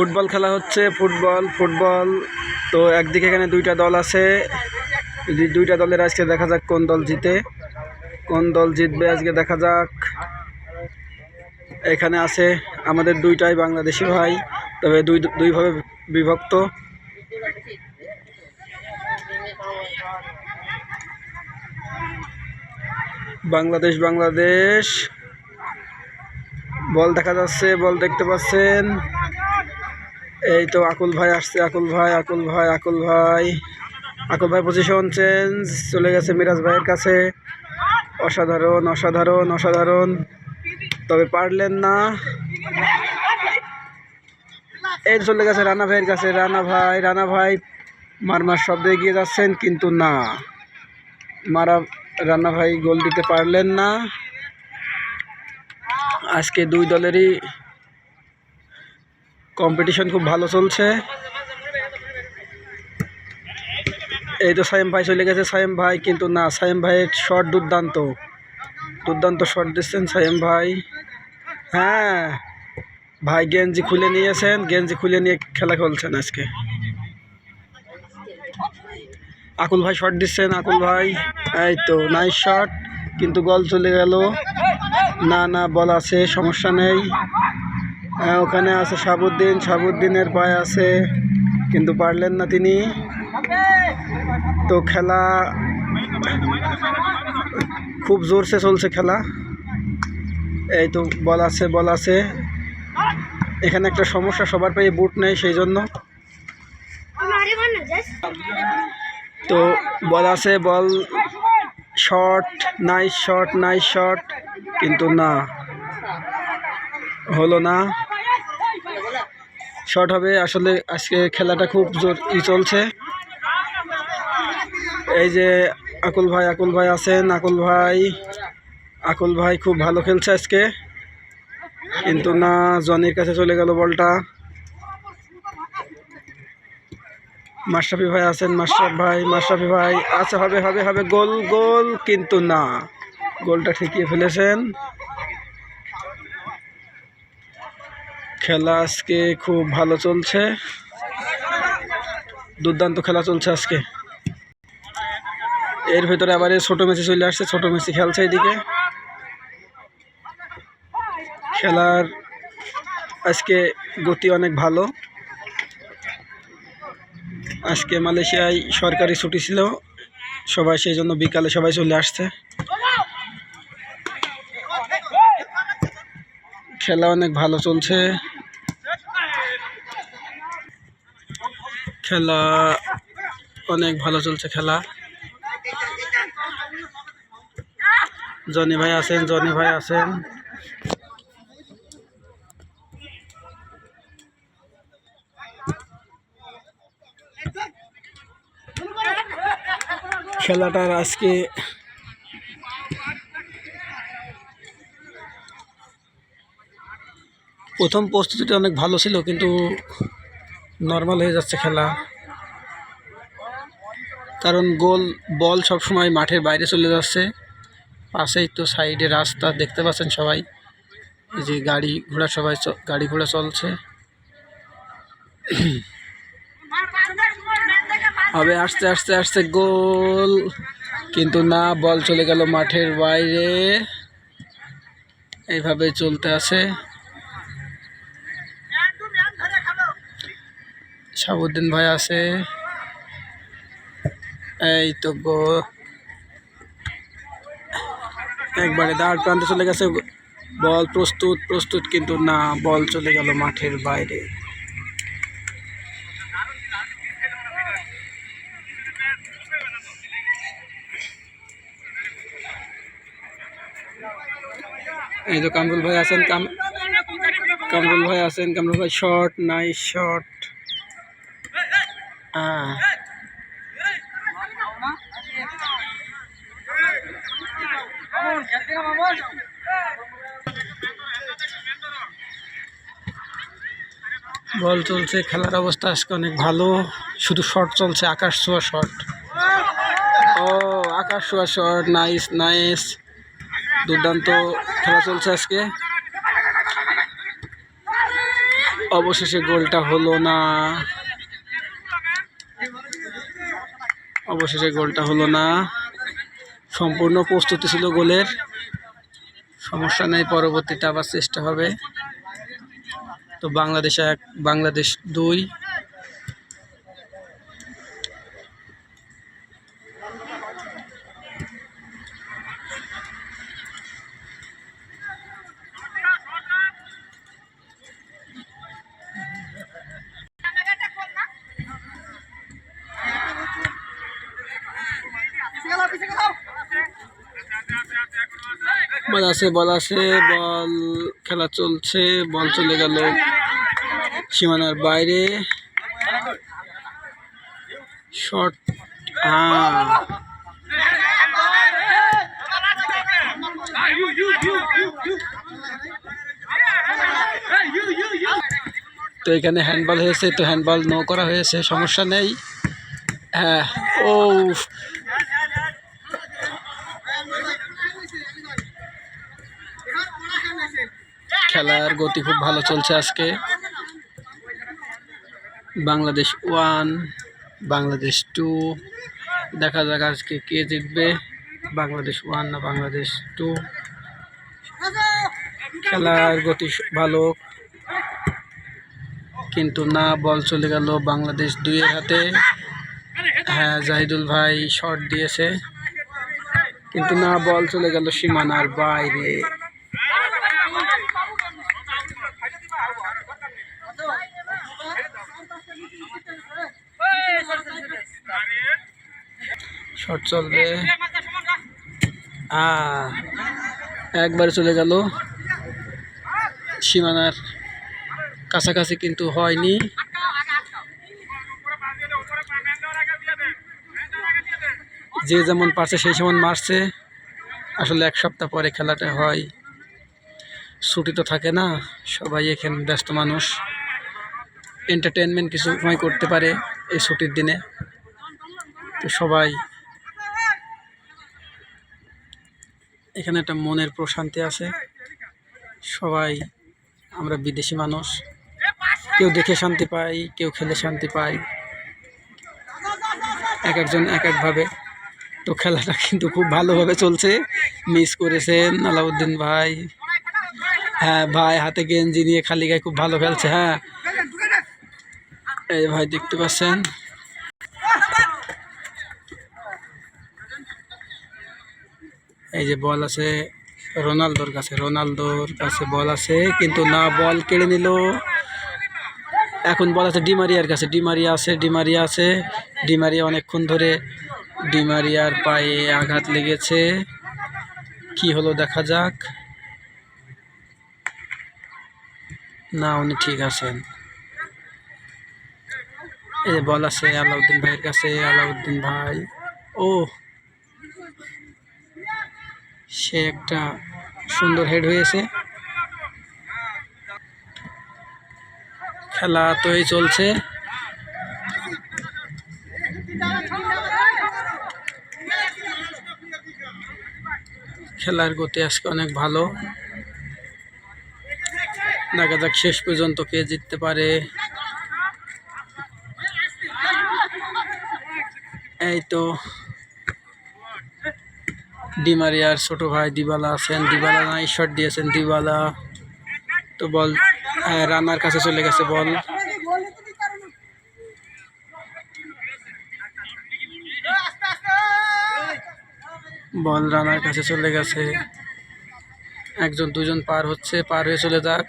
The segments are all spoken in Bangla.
ফুটবল খেলা হচ্ছে, ফুটবল ফুটবল। তো একদিকে এখানে দুইটা দল আছে। দুইটা দলের আজকে দেখা যাক কোন দল জিতে। কোন দল জিতবে আজকে দেখা যাক। এখানে আছে আমাদের দুইটাই বাংলাদেশি ভাই, তবে দুই, দুইভাবে বিভক্ত। বাংলাদেশ বাংলাদেশ। বল দেখা যাচ্ছে, বল দেখতে পাচ্ছেন। এই তো আকুল ভাই আসছে, আকুল ভাই আকুল ভাই আকুল ভাই। আকুল ভাই পজিশন চেঞ্জ চলে গেছে মিরাজ ভাইয়ের কাছে। অসাধারণ অসাধারণ অসাধারণ। তবে পারলেন না। এই চলে গেছে রানা ভাইয়ের কাছে। রানা ভাই রানা ভাই মার মার শব্দে এগিয়ে যাচ্ছেন, কিন্তু না। মারা, রানা ভাই গোল দিতে পারলেন না। আজকে দুই দলেরই কম্পিটিশন খুব ভালো চলছে। এই তো সাইম ভাই চলে গেছে। সাইম ভাই, কিন্তু না, সাইম ভাইয়ের শট দুর্দান্ত। দুর্দান্ত শট দিচ্ছেন সাইম ভাই। হ্যাঁ ভাই গেঞ্জি খুলে নিয়েছেন। গেঞ্জি খুলে নিয়ে খেলা খেলছেন আজকে। আকুল ভাই শট দিচ্ছেন, আকুল ভাই। এই তো নাইস শট কিন্তু গল চলে গেল। না না বল আছে, সমস্যা নেই। হ্যাঁ ওখানে আছে সাবুদ্দিন, সাবুদ্দিনের পায়ে আছে, কিন্তু পারলেন না তিনি। তো খেলা খুব জোরসে চলছে খেলা। এই তো বল আছে বল আছে। এখানে একটা সমস্যা, সবার পায়ে বুট নেই সেই জন্য। তো বল আছে, ball short nice short nice short কিন্তু না। হলো না। শট হবে। আসলে আজকে খেলাটা খুব জোর ই চলছে। এই যে আকুল ভাই আকুল ভাই আছেন। আকুল ভাই আকুল ভাই খুব ভালো খেলছে আজকে। কিন্তু না, জনির কাছে চলে গেল বলটা। মাশরাফি ভাই আছেন। মাশরাফ ভাই, মাশরাফি ভাই। আচ্ছা হবে হবে হবে। গোল গোল, কিন্তু না। গোলটা ঠেকিয়ে ফেলেছেন। খেলা আজকে খুব ভালো চলছে। দুর্দান্ত খেলা চলছে আজকে। এর ভেতরে আবার ছোটো মেসি চলে আসছে, ছোটো মেসি খেলছে এদিকে। খেলার আজকে গতি অনেক ভালো। আজকে মালয়েশিয়ায় সরকারি ছুটি ছিল, সবাই সেই জন্য বিকালে সবাই চলে আসছে। খেলা অনেক ভালো চলছে। খেলা অনেক ভালো চলছে খেলা। জনি ভাই আছেন, জনি ভাই আছেন। খেলাটার আজকে প্রথম প্রস্তুতিটা অনেক ভালো ছিল, কিন্তু নর্মাল হয়ে যাচ্ছে খেলা। কারণ গোল, বল সব সময় মাঠের বাইরে চলে যাচ্ছে। পাশেই তো সাইডে রাস্তা, দেখতে পাচ্ছেন সবাই। এই যে গাড়ি ঘোড়া সবাই গাড়ি ঘোড়া চলছে। হবে আস্তে আস্তে আস্তে গোল। কিন্তু না, বল চলে গেল মাঠের বাইরে। এইভাবে চলতে আছে। সাবুদ্দিন ভাই আছে। এই তো গো। একবারে দাঁড় প্রান্তে চলে গেছে। বল প্রস্তুত প্রস্তুত কিন্তু না, বল চলে গেল মাঠের বাইরে। এই তো কামরুল ভাই আছেন, কাম, কামরুল ভাই আছেন, কামরুল ভাই শর্ট নাইস শর্ট বল চলছে, খেলার অবস্থা আজকে অনেক ভালো। শুধু শর্ট চলছে, আকাশ ছোঁয়া শর্ট ও, আকাশ ছোঁয়া শর্ট নাইস নাইস দুর্দান্ত খেলা চলছে আজকে। অবশেষে গোলটা হলো না। অবশেষে গোলটা হলো না। সম্পূর্ণ প্রস্তুতি ছিল গোলের। সমস্যা নেই, পরবর্তীতে আবার চেষ্টা হবে। তো বাংলাদেশ এক, বাংলাদেশ দুই। বল আছে বল আছে, বল, খেলা চলছে, বল চলে গেল সীমানার বাইরে। হ্যাঁ তো এখানে হ্যান্ডবল হয়েছে, তো হ্যান্ডবল নো করা হয়েছে, সমস্যা নেই। হ্যাঁ ও খেলার গতি খুব ভালো চলছে আজকে। বাংলাদেশ ওয়ান বাংলাদেশ টু দেখা যাক আজকে কে জিতবে, বাংলাদেশ ওয়ান না বাংলাদেশ টু খেলার গতি ভালো। কিন্তু না, বল চলে গেল বাংলাদেশ দুইয়ের হাতে। হ্যাঁ জাহিদুল ভাই শট দিয়েছে। কিন্তু না, বল চলে গেল সীমানার বাইরে। শট চলবে। একবারে চলে গেল। সীমানার কাছাকাছি কিন্তু হয়নি। যে যেমন পারছে, সেই যেমন মারছে। আসলে এক সপ্তাহ পরে খেলাটা হয়। ছুটি তো থাকে না, সবাই এখানে ব্যস্ত মানুষ। এন্টারটেনমেন্ট কিছু সময় করতে পারে এই ছুটির দিনে। তো সবাই এখানে একটা মনের প্রশান্তি আছে। সবাই আমরা বিদেশি মানুষ। কেউ দেখে শান্তি পাই কেউ খেলে শান্তি পায়। এক একজন এক একভাবে তো খেলাটা কিন্তু খুব ভালোভাবে চলছে। মিস করেছেন আলাউদ্দিন ভাই। হ্যাঁ ভাই হাতে গেঞ্জি নিয়ে খালি গায়ে খুব ভালো খেলছে হ্যাঁ। এই ভাই দেখতে পাচ্ছেন। এই যে বল আছে, রোনালদোর কাছে রোনালদোর কাছে বল আছে, কিন্তু না বল কেড়ে নিল। এখন বল আছে ডিমারিয়ার কাছে ডিমারিয়া আছে ডিমারিয়া আছে। ডিমারিয়া অনেকক্ষণ ধরে ডিমারিয়ার পায়ে আঘাত লেগেছে। কি হলো দেখা যাক। না, উনি ঠিক আছেন। এই বল আছে, আলাউদ্দিন ভাইয়ের কাছে, আলাউদ্দিন ভাই। ও সে একটা সুন্দর হেড হয়েছে। খেলা তো এই চলছে। খেলার গতি আজকে অনেক ভালো। দেখা যাক শেষ পর্যন্ত কে জিততে পারে। এই তো ডিমারিয়ার ছোট ভাই দিবালা আছেন। দিবালা নাই শট দিয়েছেন দিবালা। তো বল রানার কাছে চলে গেছে বল। বল, রানার কাছে চলে গেছে। একজন, দুজন পার হচ্ছে, পার হয়ে চলে যাক।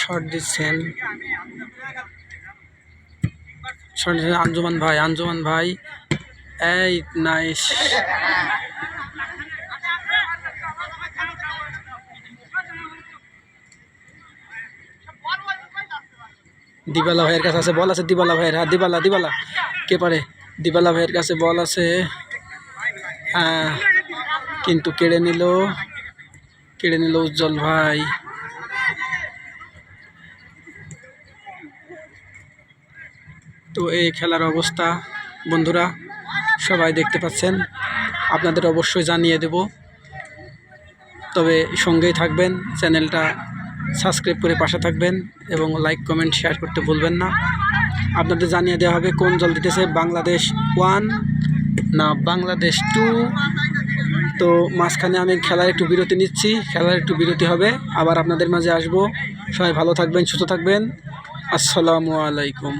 শট দিচ্ছেন। আঞ্জুমান ভাই আঞ্জুমান ভাই। এই, নাইস। দিবালা ভাইয়ের কাছে আছে, বল আছে দিবালা ভাইয়ের। হ্যাঁ দিবালা দিবালা। কে পারে? দিবালা ভাইয়ের কাছে বল আছে। হ্যাঁ কিন্তু কেড়ে নিল কেড়ে নিল উজ্জ্বল ভাই। তো এই খেলার অবস্থা, বন্ধুরা, সবাই দেখতে পাচ্ছেন। আপনাদের অবশ্যই জানিয়ে দেব। তবে সঙ্গেই থাকবেন, চ্যানেলটা সাবস্ক্রাইব করে পাশে থাকবেন এবং লাইক, কমেন্ট, শেয়ার করতে ভুলবেন না। আপনাদের জানিয়ে দেওয়া হবে কোন জল দিতেছে বাংলাদেশ ওয়ান না বাংলাদেশ টু। তো মাঝখানে আমি খেলার একটু বিরতি নিচ্ছি, খেলার একটু বিরতি হবে। আবার আপনাদের মাঝে আসব। সবাই ভালো থাকবেন, সুস্থ থাকবেন। আসসালামু আলাইকুম।